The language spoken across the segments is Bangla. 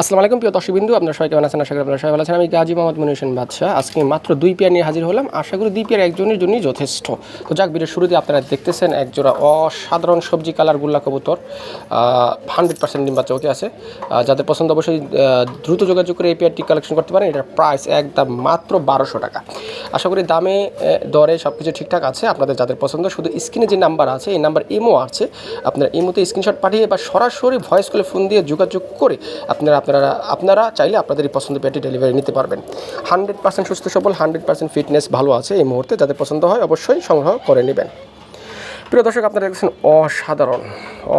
আসসালামু আলাইকুম, প্রিয় দর্শকবিন্দু। আপনার সবাই কেমন আছেন? আশা করি আপনারা সবাই ভালো আছেন। আমি গাজী মোহাম্মদ মনির হোসেন বাদশাহ। আজকে মাত্র দুই পেয়ার নিয়ে হাজির হলাম। আশা করি দুই পেয়ার একজনের জন্যই যথেষ্ট। তো যাক ভিডিও শুরুতে আপনারা দেখতেছেন একজোড়া অসাধারণ সবজি কালার গুল্লা কবুতর। হান্ড্রেড পার্সেন্ট ডিম বাচ্চা ওকে আছে। যাদের পছন্দ অবশ্যই দ্রুত যোগাযোগ করে এই পেয়ারটি কালেকশন করতে পারেন। এটার প্রাইস একদম মাত্র বারোশো টাকা। আশা করি দামে দরে সব কিছু ঠিকঠাক আছে। আপনাদের যাদের পছন্দ, শুধু স্ক্রিনে যে নাম্বার আছে, এই নাম্বার ইমো আছে। আপনারা ইমোতে স্ক্রিনশট পাঠিয়ে বা সরাসরি ভয়েস কলে ফোন দিয়ে যোগাযোগ করে আপনারা আপনারা আপনারা চাইলে আপনাদের এই পছন্দ পেটি ডেলিভারি নিতে পারবেন। হান্ড্রেড পার্সেন্ট সুস্থ, সবল হান্ড্রেড পার্সেন্ট ফিটনেস ভালো আছে এই মুহূর্তে। যাদের পছন্দ হয় অবশ্যই সংগ্রহ করে নেবেন। প্রিয় দর্শক, আপনারা দেখছেন অসাধারণ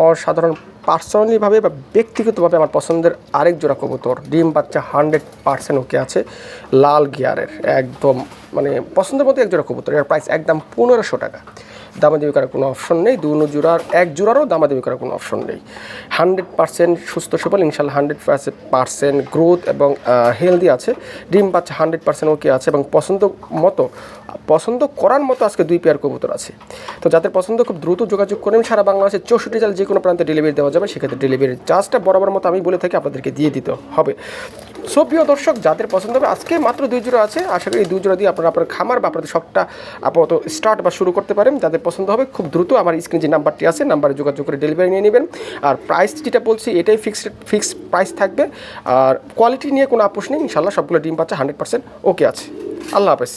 অসাধারণ পার্সোনালিভাবে বা ব্যক্তিগতভাবে আমার পছন্দের আরেক জোড়া কবুতর। ডিম বাচ্চা হান্ড্রেড পার্সেন্ট ওকে আছে, লাল গিয়ারের একদম মানে পছন্দের মতো এক জোড়া কবুতর। এর প্রাইস একদম পনেরোশো টাকা। দামাদামি করার কোনো অপশন নেই, দু জোড়ার এক জোড়ারও দামাদামি করার কোনো অপশন নেই। হান্ড্রেড পার্সেন্ট সুস্থ সবল ইনশাল্লাহ হান্ড্রেড পার্সেন্ট গ্রোথ এবং হেলদি আছে। ডিম বাচ্চা হান্ড্রেড পার্সেন্ট ওকে আছে এবং পছন্দ মতো, পছন্দ করার মতো আজকে দুই পেয়ার কবুতর আছে। তো যাদের পছন্দ, খুব দ্রুত যোগাযোগ করেন সারা বাংলাদেশের চৌষট্টি জেলা যে কোনো প্রান্তে ডেলিভারি দেওয়া যাবে। সেক্ষেত্রে ডেলিভারির চার্জটা বরাবর মতো আমি বলে থাকি, আপনাদেরকে দিয়ে দিতে হবে। সো প্রিয় দর্শক, যাদের পছন্দ হবে, আজকে মাত্র দুই জোড়া আছে। আশা করি দুই জোড়া দিয়ে আপনারা আপনার খামার বা আপনাদের শখটা আপাতত স্টার্ট বা শুরু করতে পারেন। যাদের পছন্দ হবে, খুব দ্রুত আমার স্ক্রিন যে নাম্বারটি আছে, নাম্বারে যোগাযোগ করে ডেলিভারি নিয়ে নেবেন। আর প্রাইস যেটা বলছি, এটাই ফিক্সড ফিক্সড প্রাইস থাকবে। আর কোয়ালিটি নিয়ে কোনো আপোষ নেই ইনশাল্লাহ সবগুলো ডিম পাচ্ছে হান্ড্রেড পার্সেন্ট ওকে আছে। আল্লাহ হাফেজ।